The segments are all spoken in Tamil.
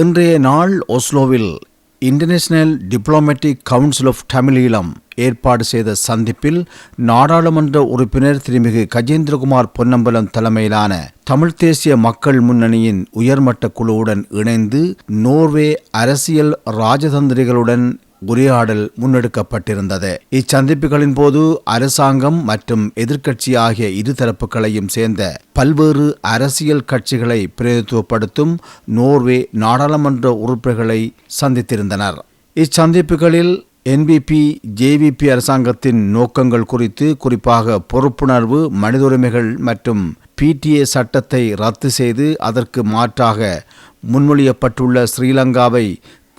இன்றைய நாள் ஒஸ்லோவில் international diplomatic council of Tamil Eelam ஏற்பாடு செய்த சந்திப்பில் நாடாளுமன்ற உறுப்பினர் திருமிகு கஜேந்திரகுமார் பொன்னம்பலம் தலைமையிலான தமிழ்த் தேசிய மக்கள் முன்னணியின் உயர்மட்ட குழுவுடன் இணைந்து நோர்வே அரசியல் ராஜதந்திரிகளுடன் உரையாடல் முன்னெடுக்கப்பட்டிருந்தது. இச்சந்திப்புகளின் போது அரசாங்கம் மற்றும் எதிர்க்கட்சி ஆகிய இரு தரப்புகளையும் சேர்ந்த பல்வேறு அரசியல் கட்சிகளை பிரதித்துவப்படுத்தும் நோர்வே நாடாளுமன்ற உறுப்பினர்களை சந்தித்திருந்தனர். இச்சந்திப்புகளில் என்பிபி ஜேவிபி அரசாங்கத்தின் நோக்கங்கள் குறித்து குறிப்பாக பொறுப்புணர்வு மனித உரிமைகள் மற்றும் பிடிஏ சட்டத்தை ரத்து செய்து அதற்கு மாற்றாக முன்மொழியப்பட்டுள்ள ஸ்ரீலங்காவை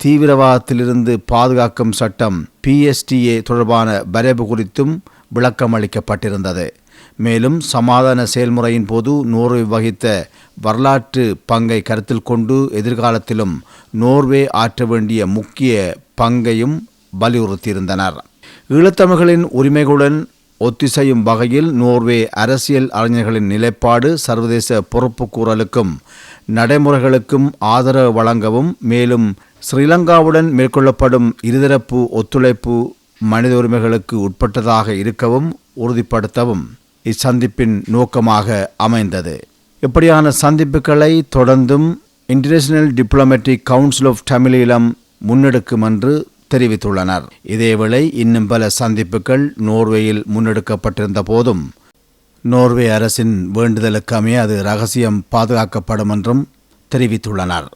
தீவிரவாதத்திலிருந்து பாதுகாக்கும் சட்டம் பிஎஸ்டிஏ தொடர்பான வரைவு குறித்தும் விளக்கம் அளிக்கப்பட்டிருந்தது மேலும் சமாதான செயல்முறையின் போது நோர்வே வகித்த வரலாற்று பங்கை கருத்தில் கொண்டு எதிர்காலத்திலும் நோர்வே ஆற்ற வேண்டிய முக்கிய பங்கையும் வலியுறுத்தியிருந்தனர். ஈழத்தமிழர்களின் உரிமைகளுடன் ஒத்திசையும் வகையில் நோர்வே அரசியல் அறிஞர்களின் நிலைப்பாடு சர்வதேச பொறுப்புக்கூறலுக்கும் நடைமுறைகளுக்கும் ஆதரவு வழங்கவும் மேலும் ஸ்ரீலங்காவுடன் மேற்கொள்ளப்படும் இருதரப்பு ஒத்துழைப்பு மனித உரிமைகளுக்கு உட்பட்டதாக இருக்கவும் உறுதிப்படுத்தவும் இச்சந்திப்பின் நோக்கமாக அமைந்தது. இப்படியான சந்திப்புகளை தொடர்ந்தும் international diplomatic council of Tamil Eelam முன்னெடுக்கும் என்று தெரிவித்துள்ளனர். இதேவேளை இன்னும் பல சந்திப்புகள் நோர்வேயில் முன்னெடுக்கப்பட்டிருந்த போதும் நோர்வே அரசின் வேண்டுதலுக்கு அமைய அது ரகசியம் பாதுகாக்கப்படும் என்றும் தெரிவித்துள்ளனர்.